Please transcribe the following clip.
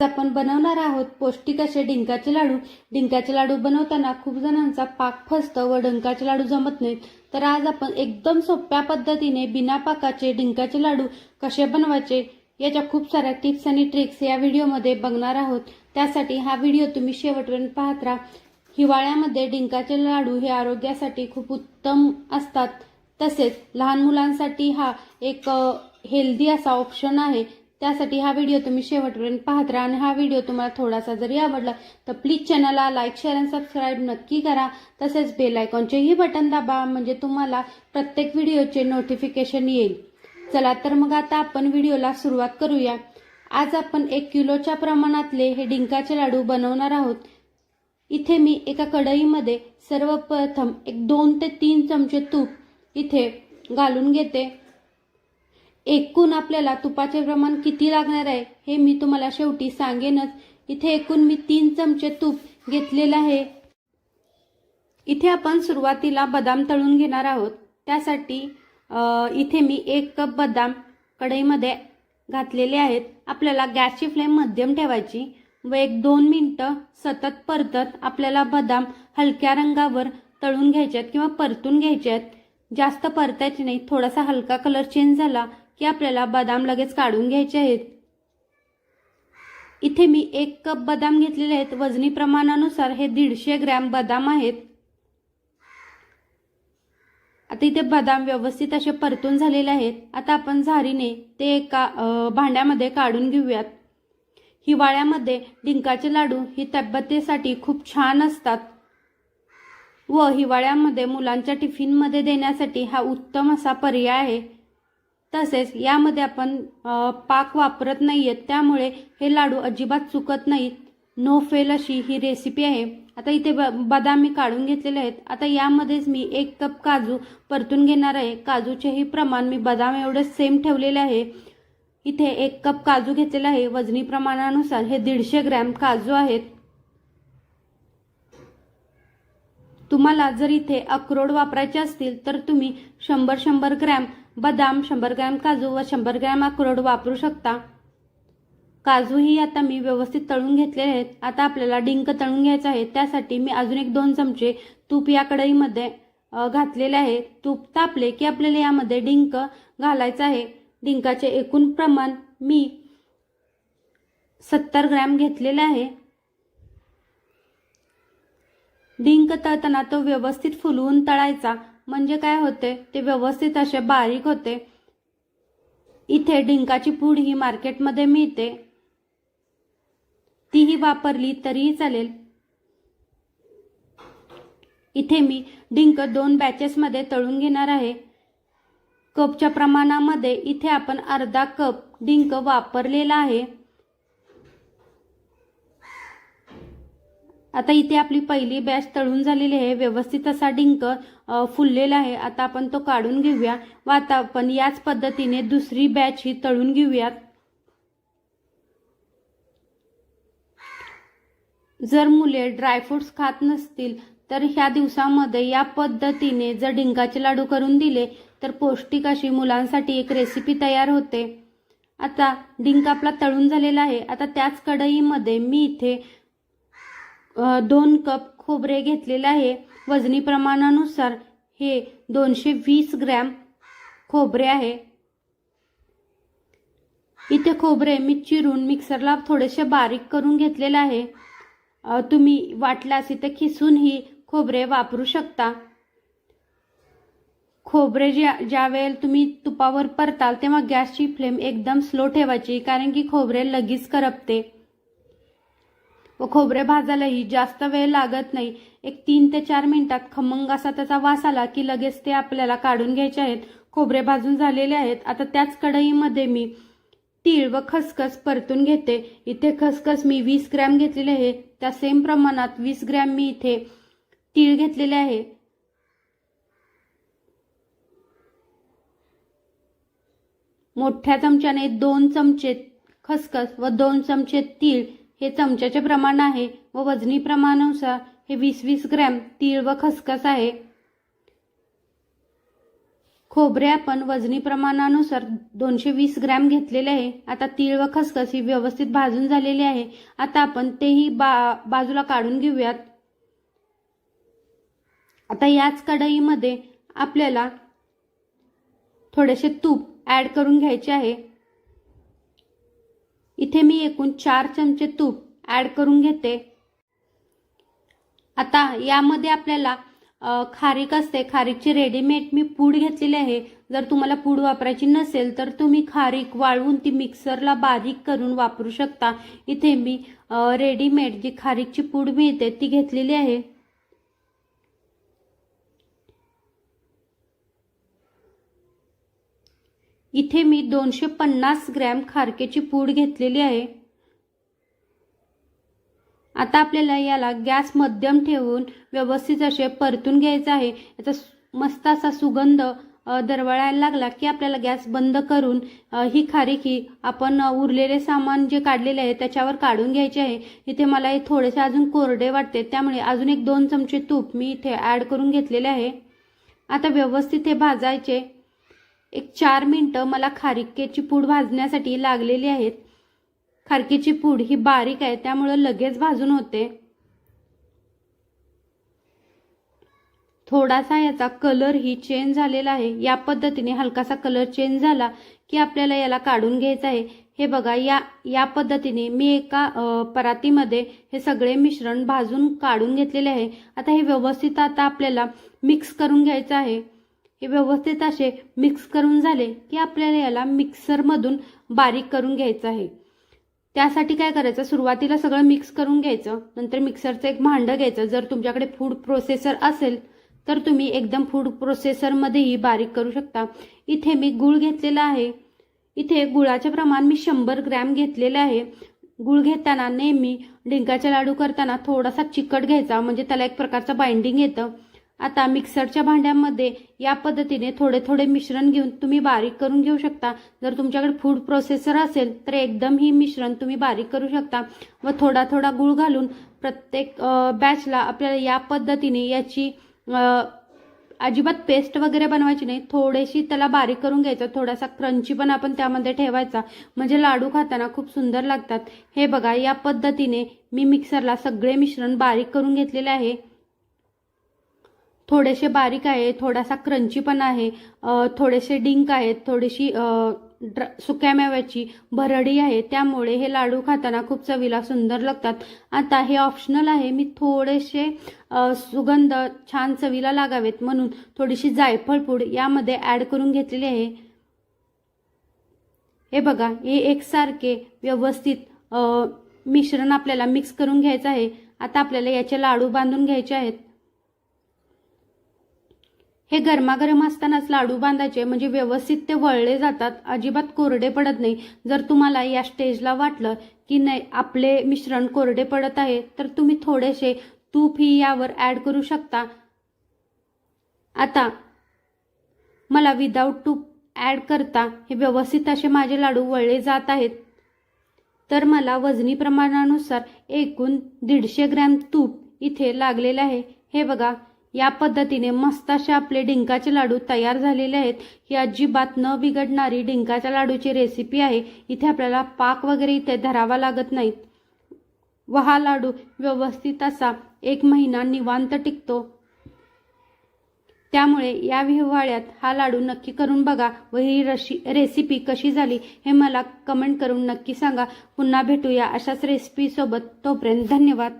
आपण बनवणार आहोत पौष्टिक असे डिंकाचे लाडू. डिंकाचे लाडू बनवताना खूप जणांचा पाक फसतं व डिंकाचे लाडू जमत नाहीत. तर आज आपण एकदम सोप्या पद्धतीने बिना पाकाचे डिंकाचे लाडू कसे बनवायचे याच्या खूप साऱ्या टिप्स आणि ट्रिक्स या व्हिडिओमध्ये बघणार आहोत. त्यासाठी हा व्हिडिओ तुम्ही शेवटपर्यंत पाहत राहा. हिवाळ्यामध्ये डिंकाचे लाडू हे आरोग्यासाठी खूप उत्तम असतात. तसेच लहान मुलांसाठी हा एक हेल्दी असा ऑप्शन आहे. त्यासाठी हा व्हिडिओ तुम्ही शेवटपर्यंत पाहत राहा आणि हा व्हिडिओ तुम्हाला थोडासा जरी आवडला तर प्लीज चॅनलला लाईक शेअर आणि सबस्क्राईब नक्की करा. तसेच बेल आयकॉनचेही बटन दाबा म्हणजे तुम्हाला प्रत्येक व्हिडिओचे नोटिफिकेशन येईल. चला तर मग आता आपण व्हिडिओला सुरुवात करूया. आज आपण एक किलोच्या प्रमाणातले हे डिंकाचे लाडू बनवणार आहोत. इथे मी एका कढईमध्ये सर्वप्रथम एक दोन ते तीन चमचे तूप इथे घालून घेते. एकूण आपल्याला तुपाचे प्रमाण किती लागणार आहे हे मी तुम्हाला शेवटी सांगेनच. इथे एकूण मी तीन चमचे तूप घेतलेलं आहे. इथे आपण सुरुवातीला बदाम तळून घेणार आहोत. त्यासाठी इथे मी एक कप बदाम कढईमध्ये घातलेले आहेत. आपल्याला गॅसची फ्लेम मध्यम ठेवायची व एक दोन मिनटं सतत परतत आपल्याला बदाम हलक्या रंगावर तळून घ्यायचे आहेत किंवा परतून घ्यायचे आहेत. जास्त परतायचे नाही थोडासा हलका कलर चेंज झाला की आपल्याला बदाम लगेच काढून घ्यायचे आहेत. इथे मी एक कप बदाम घेतलेले आहेत. वजनी प्रमाणानुसार हे दीडशे ग्रॅम बदाम आहेत. आता इथे बदाम व्यवस्थित असे परतून झालेले आहेत. आता आपण झारीने ते एका भांड्यामध्ये काढून घेऊयात. हिवाळ्यामध्ये डिंकाचे लाडू ही तब्येतीसाठी खूप छान असतात. व हिवाळ्यामध्ये मुलांच्या टिफिनमध्ये देण्यासाठी हा उत्तम असा पर्याय आहे. तसेच यामध्ये आपण पाक वापरत नाही आहेत त्यामुळे हे लाडू अजिबात चुकत नाहीत. नो फेल अशी ही रेसिपी आहे. आता इथे ब बदाम मी काढून घेतलेले आहेत. आता यामध्येच मी एक कप काजू परतून घेणार आहे. काजूचेही प्रमाण मी बदाम एवढे सेम ठेवलेले आहे. इथे एक कप काजू घेतलेला आहे. वजनी प्रमाणानुसार हे दीडशे ग्रॅम काजू आहेत. तुम्हाला जर इथे अक्रोड वापरायचे असतील तर तुम्ही शंभर शंभर ग्रॅम बदाम शंभर ग्रॅम काजू व शंभर ग्रॅम अक्रोड वापरू शकता. काजूही आता मी व्यवस्थित तळून घेतलेले आहेत. आता आपल्याला डिंक तळून घ्यायचं आहे. त्यासाठी मी अजून एक दोन चमचे तूप या कढईमध्ये घातलेले आहे. तूप तापले की आपल्याला यामध्ये डिंक घालायचं आहे. डिंकाचे एकूण प्रमाण मी सत्तर ग्रॅम घेतलेले आहे. डिंक तळताना तो व्यवस्थित फुलवून तळायचा. म्हणजे काय होते? ते व्यवस्थित असे बारीक होते. इथे डिंकाची पूड ही मार्केटमध्ये मिळते. तीही वापरली तरीही चालेल. इथे मी डिंक दोन बॅचेसमध्ये तळून घेणार आहे. कपच्या प्रमाणामध्ये इथे आपण अर्धा कप डिंक वापरलेला आहे. आता इथे आपली पहिली बॅच तळून झालेली आहे. व्यवस्थित असा डिंक फुललेला आहे. आता आपण तो काढून घेऊया. व आता आपण याच पद्धतीने दुसरी बॅच ही तळून घेऊयात. जर मुले ड्रायफ्रुट्स खात नसतील तर ह्या दिवसामध्ये या पद्धतीने जर डिंकाचे लाडू करून दिले तर पौष्टिक अशी मुलांसाठी एक रेसिपी तयार होते. आता डिंक आपला तळून झालेला आहे. आता त्याच कढईमध्ये मी इथे दोन कप खोबरे घेतलेले आहे. वजनी प्रमाणानुसार हे दोनशे वीस ग्रॅम खोबरे आहे. इथे खोबरे मी चिरून मिक्सरला थोडेसे बारीक करून घेतलेले आहे. तुम्ही वाटल्यास इथे खिसूनही खोबरे वापरू शकता. खोबरे ज्या ज्या वेळेला तुम्ही तुपावर परताल तेव्हा गॅसची फ्लेम एकदम स्लो ठेवायची कारण की खोबरे लगेच करपते. व खोबरे भाजायलाही जास्त वेळ लागत नाही. एक तीन ते चार मिनिटात खमंग असा त्याचा वास आला की लगेच ते आपल्याला काढून घ्यायचे आहेत. खोबरे भाजून झालेले आहेत. आता त्याच कढईमध्ये मी तीळ व खसखस परतून घेते. इथे खसखस मी वीस ग्रॅम घेतलेले आहे. त्या सेम प्रमाणात वीस ग्रॅम मी इथे तीळ घेतलेले आहे. मोठ्या चमच्याने दोन चमचे खसखस व दोन चमचे तीळ हे चमच्याचे प्रमाण आहे व वजनी प्रमाणानुसार हे वीस वीस ग्रॅम तीळ व खसखस आहे. खोबरे आपण वजनी प्रमाणानुसार दोनशे वीस ग्रॅम घेतलेले आहे. आता तीळ व खसखस ही व्यवस्थित भाजून झालेली आहे. आता आपण तेही बा बाजूला काढून घेऊयात. आता याच कढईमध्ये आपल्याला थोडेसे तूप ॲड करून घ्यायचे आहे. इथे मी एकूण चार चमचे तूप ॲड करून घेते. आता यामध्ये आपल्याला खारीक असते. खारीकची रेडीमेड मी पूड घेतलेली आहे. जर तुम्हाला पूड वापरायची नसेल तर तुम्ही खारीक वाळवून ती मिक्सरला बारीक करून वापरू शकता. इथे मी रेडीमेड जी खारीकची पूड मिळते ती घेतलेली आहे. इथे मी दोनशे पन्नास ग्रॅम खारकेची पूड घेतलेली आहे. आता आपल्याला याला गॅस मध्यम ठेवून व्यवस्थित असे परतून घ्यायचं आहे. याचा मस्त असा सुगंध दरवळायला लागला की आपल्याला गॅस बंद करून अ, ही खारीकी आपण उरलेले सामान जे काढलेले आहे त्याच्यावर काढून घ्यायचे आहे. इथे मला हे थोडेसे अजून कोरडे वाटते त्यामुळे अजून एक दोन चमचे तूप मी इथे ॲड करून घेतलेले आहे. आता व्यवस्थित हे भाजायचे. एक चार मिनटं मला खारिकेची पूड भाजण्यासाठी लागलेली आहेत. खारकीची पूड ही बारीक आहे त्यामुळं लगेच भाजून होते. थोडासा याचा कलर ही चेंज झालेला आहे. या पद्धतीने हलकासा कलर चेंज झाला की आपल्याला याला काढून घ्यायचं आहे. हे बघा या या पद्धतीने मी एका परातीमध्ये हे सगळे मिश्रण भाजून काढून घेतलेले आहे. आता हे व्यवस्थित आता आपल्याला मिक्स करून घ्यायचं आहे. हे व्यवस्थित असे मिक्स करून झाले की आपल्याला याला मिक्सरमधून बारीक करून घ्यायचं आहे. त्यासाठी काय करायचं? सुरुवातीला सगळं मिक्स करून घ्यायचं. नंतर मिक्सरचं एक भांडं घ्यायचं. जर तुमच्याकडे फूड प्रोसेसर असेल तर तुम्ही एकदम फूड प्रोसेसरमध्येही बारीक करू शकता. इथे मी गूळ घेतलेला आहे. इथे गुळाचे प्रमाण मी शंभर ग्रॅम घेतलेले आहे. गुळ घेताना नेहमी डिंकाचे लाडू करताना थोडासा चिकट घ्यायचा. म्हणजे त्याला एक प्रकारचं बाइंडिंग येतं. आता मिक्सरच्या भांड्यामध्ये या पद्धतीने थोडे थोडे मिश्रण घेऊन तुम्ही बारीक करून घेऊ शकता. जर तुमच्याकडे फूड प्रोसेसर असेल तर एकदम ही मिश्रण तुम्ही बारीक करू शकता. व थोडा थोडा गुळ घालून प्रत्येक बॅचला आपल्याला या पद्धतीने याची अजिबात पेस्ट वगैरे बनवायची नाही. थोडीशी त्याला बारीक करून घ्यायचं. थोडासा क्रंची पण आपण त्यामध्ये ठेवायचा. म्हणजे लाडू खाताना खूप सुंदर लागतात. हे बघा या पद्धतीने मी मिक्सरला सगळे मिश्रण बारीक करून घेतलेले आहे. थोडेसे बारीक आहे थोडासा क्रंची पण आहे थोडेसे डिंक आहेत थोडीशी ड्र सुक्या मेव्याची भरडी आहे त्यामुळे हे लाडू खाताना खूप चवीला सुंदर लागतात. आता हे ऑप्शनल आहे मी थोडेसे सुगंध छान चवीला लागावेत म्हणून थोडीशी जायफळ पूड यामध्ये ॲड करून घेतलेली आहे. हे बघा हे एकसारखे व्यवस्थित मिश्रण आपल्याला मिक्स करून घ्यायचं आहे. आता आपल्याला याचे लाडू बांधून घ्यायचे आहेत. हे गरमागरम असतानाच लाडू बांधायचे म्हणजे व्यवस्थित ते वळले जातात. अजिबात कोरडे पडत नाही. जर तुम्हाला या स्टेजला वाटलं की नाही आपले मिश्रण कोरडे पडत आहे तर तुम्ही थोडेसे तूप ही यावर ॲड करू शकता. आता मला विदाऊट तूप ॲड करता हे व्यवस्थित असे माझे लाडू वळले जात आहेत. तर मला वजनी प्रमाणानुसार एकूण दीडशे ग्रॅम तूप इथे लागलेले आहे. हे बघा या पद्धतीने मस्त असे आपले डिंकाचे लाडू तयार झालेले आहेत. ही अजिबात न बिघडणारी डिंकाच्या लाडूची रेसिपी आहे. इथे आपल्याला पाक वगैरे इथे धरावा लागत नाहीत. व हा लाडू व्यवस्थित असा एक महिना निवांत टिकतो. त्यामुळे या हिवाळ्यात हा लाडू नक्की करून बघा व ही रशी रेसिपी कशी झाली हे मला कमेंट करून नक्की सांगा. पुन्हा भेटूया अशाच रेसिपीसोबत तोपर्यंत धन्यवाद.